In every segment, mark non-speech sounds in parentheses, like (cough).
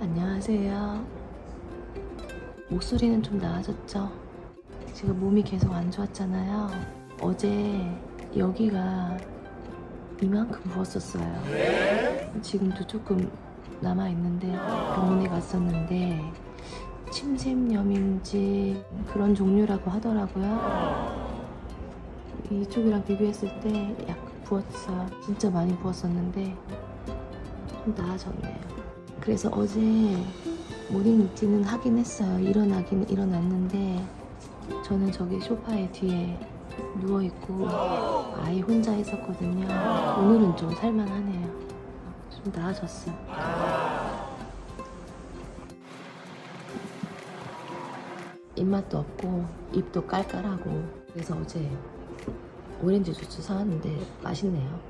안녕하세요. 목소리는 좀 나아졌죠? 지금 몸이 계속 안 좋았잖아요. 어제 여기가 이만큼 부었었어요. 지금도 조금 남아있는데 병원에 갔었는데 침샘염인지 그런 종류라고 하더라고요. 이쪽이랑 비교했을 때 약간 부었어요. 진짜 많이 부었었는데 좀 나아졌네요. 그래서 어제 모닝 루틴은 하긴 했어요. 일어나긴 일어났는데 저는 저기 소파에 뒤에 누워 있고 아이 혼자 있었거든요. 오늘은 좀 살만하네요. 좀 나아졌어요. 입맛도 없고 입도 깔깔하고 그래서 어제 오렌지 주스 사왔는데 맛있네요.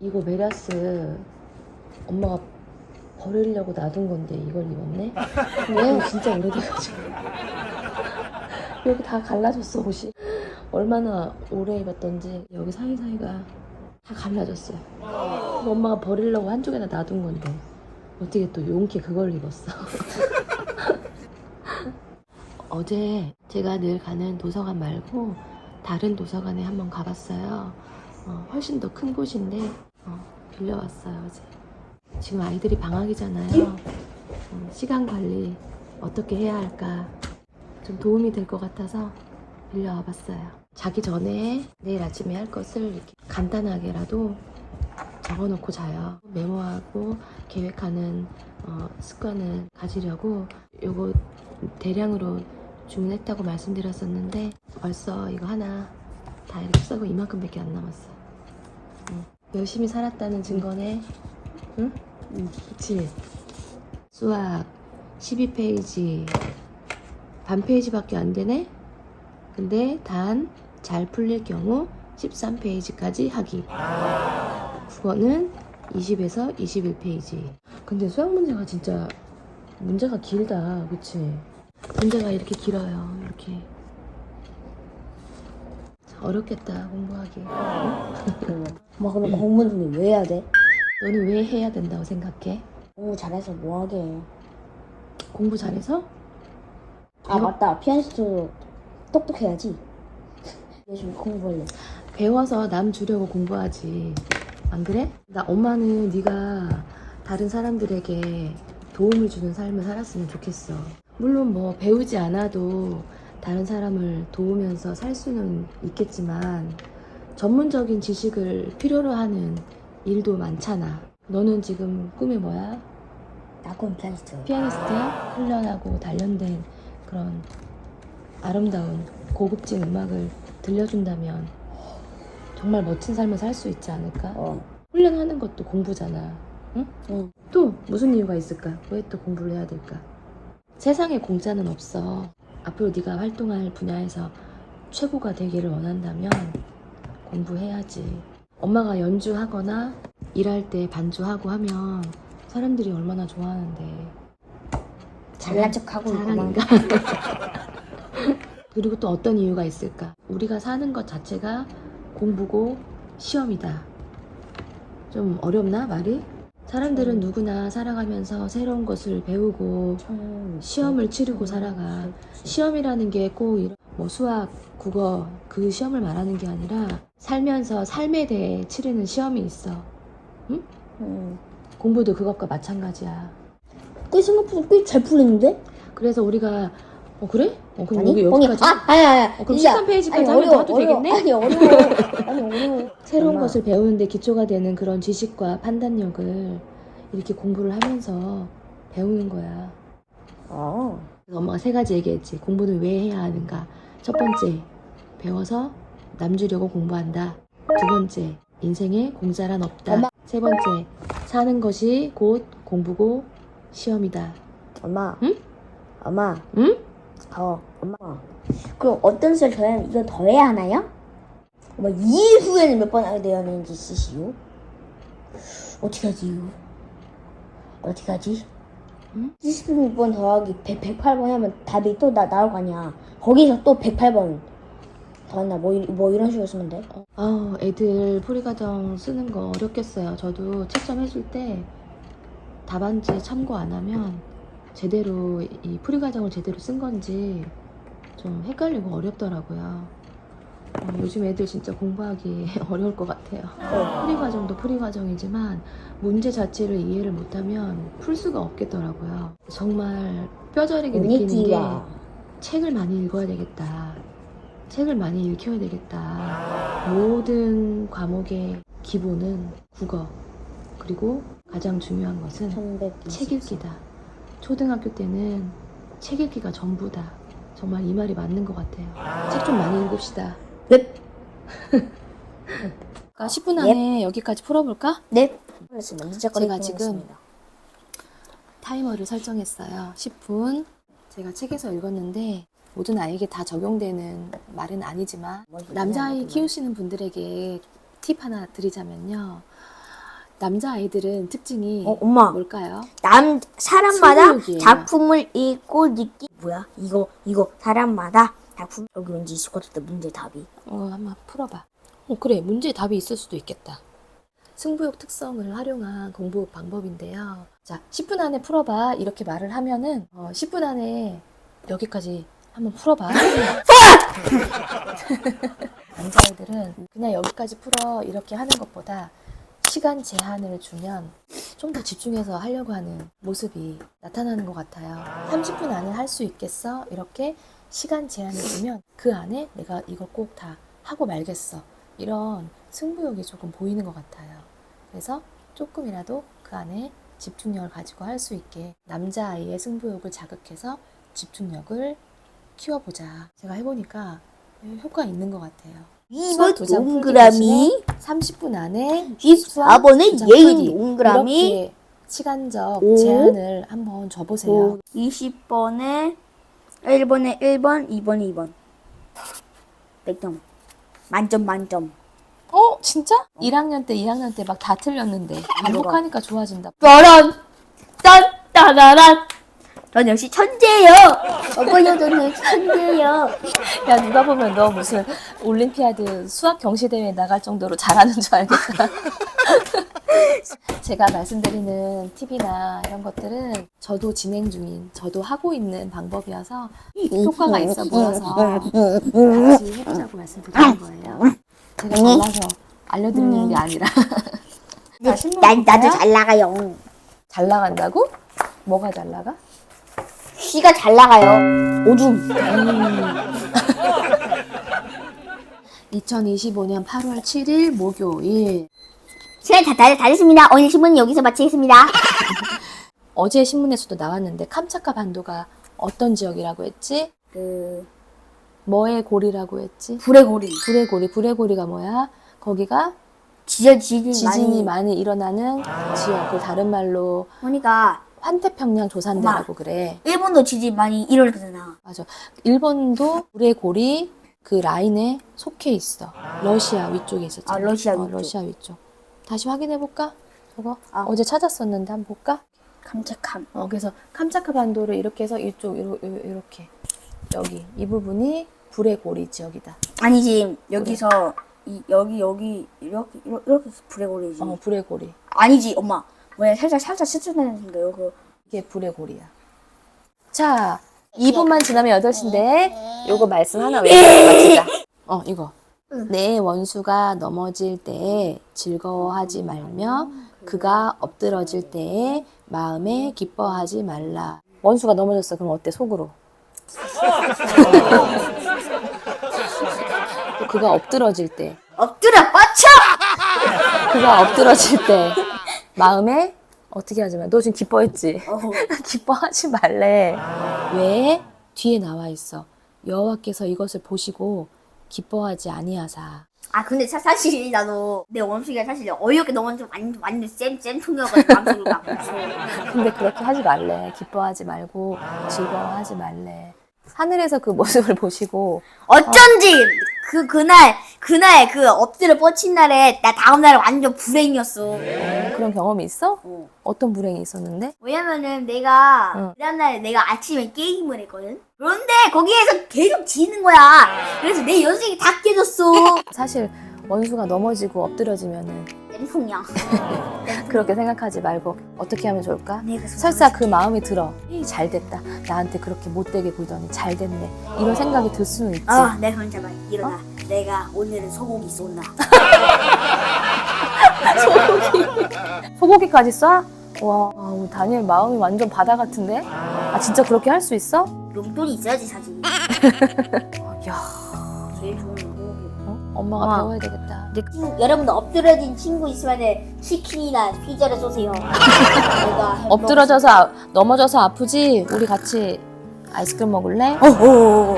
이거 메라스 엄마가 버리려고 놔둔 건데 이걸 입었네? 왜? (laughs) 진짜 오래돼가지고. 여기 다 갈라졌어 옷이. 얼마나 오래 입었던지 여기 사이사이가 다 갈라졌어요. 그거 엄마가 버리려고 한쪽에다 놔둔 건데 어떻게 또 용케 그걸 입었어? (laughs) 어제 제가 늘 가는 도서관 말고 다른 도서관에 한번 가봤어요. 어, 훨씬 더 큰 곳인데 어, 빌려왔어요 어제 지금 아이들이 방학이잖아요. 음, 시간 관리 어떻게 해야 할까 좀 도움이 될 것 같아서 빌려와 봤어요. 자기 전에 내일 아침에 할 것을 이렇게 간단하게라도 적어 놓고 자요. 메모하고 계획하는 어, 습관을 가지려고 요거 대량으로 주문했다고 말씀드렸었는데 벌써 이거 하나 다 이렇게 쓰고 이만큼밖에 안 남았어. 응. 열심히 살았다는 증거네. 응? 응, 그치. 수학 12페이지. 반 페이지밖에 안 되네? 근데 단 잘 풀릴 경우 13페이지까지 하기. 국어는 20에서 21페이지. 근데 수학 문제가 진짜 문제가 길다. 그치? 문제가 이렇게 길어요. 이렇게. 어렵겠다, 공부하기. (laughs) 엄마 그럼 공부 중에 왜 해야 돼? 너는 왜 해야 된다고 생각해? 공부 잘해서 뭐하게 공부 잘해서? 아 맞다 피아니스트 똑똑해야지 (laughs) 열심히 공부할래 배워서 남 주려고 공부하지. 안 그래? 나 엄마는 네가 다른 사람들에게 도움을 주는 삶을 살았으면 좋겠어. 물론 뭐 배우지 않아도 다른 사람을 도우면서 살 수는 있겠지만 전문적인 지식을 필요로 하는 일도 많잖아. 너는 지금 꿈이 뭐야? 나군 피아니스트 피아니스트야? 훈련하고 단련된 그런 아름다운 고급진 음악을 들려준다면 정말 멋진 삶을 살 수 있지 않을까? 어 훈련하는 것도 공부잖아. 응? 응. 또 무슨 이유가 있을까? 왜 또 공부를 해야 될까? 세상에 공짜는 없어. 앞으로 네가 활동할 분야에서 최고가 되기를 원한다면 공부해야지. 엄마가 연주하거나 일할 때 반주하고 하면 사람들이 얼마나 좋아하는데. 잘난 척하고 있구만 자랑인가? (laughs) 그리고 또 어떤 이유가 있을까? 우리가 사는 것 자체가 공부고 시험이다. 좀 어렵나 말이? 사람들은 누구나 살아가면서 새로운 것을 배우고 시험을 치르고 살아가. 시험이라는 게 꼭 뭐 수학, 국어 그 시험을 말하는 게 아니라 살면서 삶에 대해 치르는 시험이 있어. 응. 공부도 그것과 마찬가지야. 꽤 생각보다 꽤 잘 풀리는데? 그래서 우리가 어 그래? 어 그럼 아니 여기 여기까지 아 아니 아니 어, 그럼 진짜. 13페이지까지 아니, 하면 어려워, 어려워. 되겠네? 아니 어려워 (laughs) 아니 어려워 새로운 엄마. 것을 배우는데 기초가 되는 그런 지식과 판단력을 이렇게 공부를 하면서 배우는 거야. 어 그래서 엄마가 세 가지 얘기했지. 공부는 왜 해야 하는가? 첫 번째, 배워서 남 주려고 공부한다. 두 번째, 인생에 공짜란 없다. 엄마. 세 번째, 사는 것이 곧 공부고 시험이다. 엄마 응? 엄마 응? 어 엄마 그럼 어떤 수를 더 해야 이건 더 해야 하나요? 엄마 이 후에는 몇번 하게 되어 있는지 쓰시오 어떻게 하지 이거 어떻게 하지? 응? 76번 더하기 100, 108번 하면 답이 또 나, 나올 거 아니야 거기서 또 108번 더한다 뭐, 이- 뭐 이런 식으로 쓰면 돼? 아, 애들 풀이과정 쓰는 거 어렵겠어요. 저도 채점 해줄 때 답안지 참고 안 하면 제대로 이 풀이 과정을 제대로 쓴 건지 좀 헷갈리고 어렵더라고요. 어, 요즘 애들 진짜 공부하기 (laughs) 어려울 것 같아요. 풀이 과정도 풀이 과정이지만 문제 자체를 이해를 못하면 풀 수가 없겠더라고요. 정말 뼈저리게 느끼는 게 책을 많이 읽어야 되겠다. 책을 많이 읽혀야 되겠다. 모든 과목의 기본은 국어. 그리고 가장 중요한 것은 1120. 책 읽기다. 초등학교 때는 책 읽기가 전부다. 정말 이 말이 맞는 것 같아요. 책 좀 많이 읽읍시다. 네. 10분 안에 여기까지 풀어볼까? 네. 진짜 제가 지금 타이머를 설정했어요. 10분. 제가 책에서 읽었는데 모든 아이에게 다 적용되는 말은 아니지만 남자아이 키우시는 분들에게 팁 하나 드리자면요. 남자 아이들은 특징이 어, 엄마. 뭘까요? 남 사람마다 승부욕이에요. 작품을 읽고 느끼 뭐야? 이거 이거 사람마다 작품 여기 왠지 있을 것 같아 문제 답이. 어, 한번 풀어봐. 어, 그래. 문제에 답이 있을 수도 있겠다. 승부욕 특성을 활용한 공부 방법인데요. 자, 10분 안에 풀어봐. 이렇게 말을 하면은, 어, 10분 안에 여기까지 한번 풀어봐. (laughs) 남자애들은 그냥 여기까지 풀어. 이렇게 하는 것보다 시간 제한을 주면 좀 더 집중해서 하려고 하는 모습이 나타나는 것 같아요. 30분 안에 할 수 있겠어? 이렇게 시간 제한을 주면 그 안에 내가 이걸 꼭 다 하고 말겠어. 이런 승부욕이 조금 보이는 것 같아요. 그래서 조금이라도 그 안에 집중력을 가지고 할 수 있게 남자아이의 승부욕을 자극해서 집중력을 키워보자. 제가 해보니까 효과 있는 것 같아요. 수학 2번 두장 풀기 동그라미, 30분 안에 수학 14번에 두장 예인 풀기. 동그라미, 시간적 오. 제한을 한번 줘보세요. 20번에 1번에 1번, 2번에 2번. 100점. 만점 만점. 어, 진짜? 1학년 때, 2학년 때 막 다 틀렸는데 반복하니까 좋아진다. 짜란! 짠! 따라란! 전 역시 천재예요. 어머니요, 저는 역시 천재예요. (laughs) 야, 누가 보면 너 무슨 올림피아드 수학 경시 대회 나갈 정도로 잘하는 줄 알겠다. (laughs) 제가 말씀드리는 팁이나 이런 것들은 저도 진행 중인, 저도 하고 있는 방법이어서 효과가 있어 보여서 같이 해보자고 말씀드리는 거예요. 제가 잘나서 알려드리는 게 아니라 (laughs) 난 나도? 잘 나가요. 잘 나간다고? 뭐가 잘 나가? 시가 잘 나가요. 오줌. 2025년 8월 7일 목요일 시간 다, 다, 다 됐습니다. 오늘 신문은 여기서 마치겠습니다. (laughs) 어제 신문에서도 나왔는데 캄차카 반도가 어떤 지역이라고 했지? 그 뭐의 고리라고 했지? 불의 고리. 불의 고리. 불의 고리가 뭐야? 거기가 지저 지진이 지진이 많이 많이 일어나는 지역. 그 다른 말로 보니까 환태평양 조산대라고 그래. 일본도 지진 많이 일어나잖아. 맞아. 일본도 불의 고리 그 라인에 속해 있어. 러시아 위쪽에 있었잖아. 아, 러시아 어, 위쪽. 러시아 위쪽. 다시 확인해 볼까? 저거 아. 어제 찾았었는데 한번 볼까? 깜짝함. 어, 그래서 캄차카 반도를 이렇게 해서 이쪽 이러- 이러- 이렇게 여기 이 부분이 불의 고리 지역이다. 아니지 여기서 이 여기 여기 이렇게 이렇게, 이렇게 해서 불의 고리지. 어, 불의 고리. 아니지 엄마. 뭐야 살짝 살짝 스쳐다니는데 요 이게 불의 고리야. 자, 2분만 지나면 8시인데 요거 말씀 하나 외우고 마치자. 어, 이거. 내 원수가 넘어질 때에 즐거워하지 말며 그가 엎드러질 때에 마음에 기뻐하지 말라. 원수가 넘어졌어. 그럼 어때? 속으로. 또 (laughs) 그가 엎드러질 때. 엎드려 뻗쳐. 그가 엎드러질 때 마음에 어떻게 하지 마. 너 지금 기뻐했지? 어후. (laughs) 기뻐하지 말래. 왜? 뒤에 나와 있어. 여호와께서 이것을 보시고 기뻐하지 아니하사. 아 근데 사, 사실 나도 내 원숭이가 사실 어이없게 넘어져 완전 완전 쌤쌤 통이어가지고 방송을 막. 근데 그렇게 하지 말래. 기뻐하지 말고 즐거워하지 말래. 하늘에서 그 모습을 (laughs) 보시고 어쩐지 그 그날 그날 그 엎드려 뻗친 날에 나 다음 날 완전 불행이었어. 어, 그런 경험이 있어? 어. 어떤 불행이 있었는데? 왜냐면은 내가 응. 그다음 날 내가 아침에 게임을 했거든. 그런데 거기에서 계속 지는 거야. 그래서 내 연습이 다 깨졌어. 사실 원수가 넘어지고 엎드려지면은 엠송이야. (laughs) 그렇게 생각하지 말고 어떻게 하면 좋을까? 내가 설사 그 마음이 들어. 이, 잘 됐다. 나한테 그렇게 못되게 굴더니 잘 됐네. 이런 생각이 들 수는 있지. 아, 내가 혼자 말 일어나. 내가 오늘은 소고기 쏜다. (laughs) 소고기까지 쏴? 와, 아, 우리 다니엘 마음이 완전 바다 같은데? 아, 진짜 그렇게 할 수 있어? 용돈이 있어야지 사지. (laughs) 야, 제일 좋은 소 어? 엄마가 와. 배워야 되겠다. 내 친구, 여러분도 엎드려진 친구 있으면 치킨이나 피자를 쏘세요. (laughs) 내가 햄버거 엎드려져서 아- 넘어져서 아프지? 우리 같이 아이스크림 먹을래? 어허.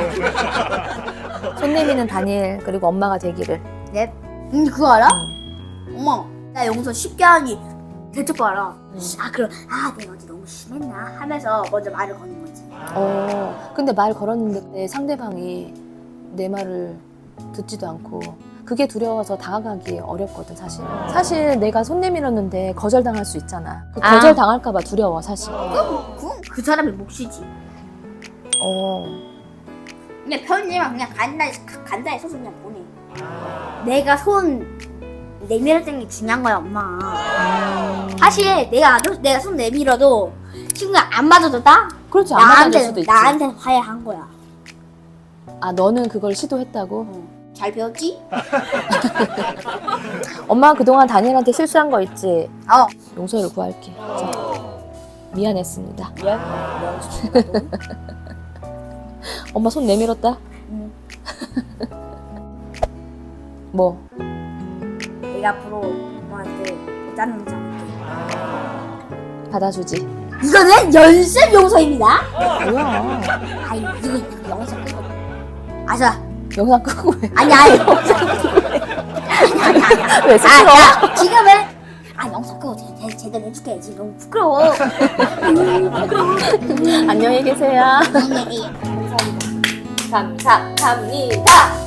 손 내미는 다니엘 그리고 엄마가 되기를. 네. 음 그거 알아? 음. 엄마 나 용서 쉽게 하니 대처 알아. 음. 아 그럼 아 내가 어제 너무 심했나 하면서 먼저 말을 거는 거지. 어, 근데 말 걸었는데 내 상대방이 내 말을 듣지도 않고 그게 두려워서 다가가기 어렵거든 사실. 사실 내가 손 내밀었는데 거절당할 수 있잖아. 그 아. 거절 당할까봐 두려워 사실. 그건 그 사람의 몫이지. 어, 그냥 편지만 그냥 간단히 간단히 써서 그냥 보내. 내가 손 내밀었던 게 중요한 거야 엄마. 음. 사실 내가 안- 내가 손 내밀어도 친구가 안 맞아줬다? 그렇지 안 나한테 수도 있지. 나한테 화해한 거야. 아 너는 그걸 시도했다고? 어. 잘 배웠지? (laughs) 엄마가 그동안 다니엘한테 실수한 거 있지? 어. 용서를 구할게. 자, 미안했습니다. 미안. 엄마 손 내밀었다? 응. (laughs) 뭐? 내가 앞으로 엄마한테 나지 않을게. 받아주지. 이거는 연습 용서입니다. 뭐야? 아이 이거 영상 끄고. 아자 영상 끄고 왜? 아니 아니 영상 끄고. 아니 아니 아니. 왜 아? 야, 지금은 아 영상 끄고 제, 제, 제대로 해줄게 지금 너무 부끄러워. (laughs) 안녕히 계세요. 감사합니다. 감사합니다.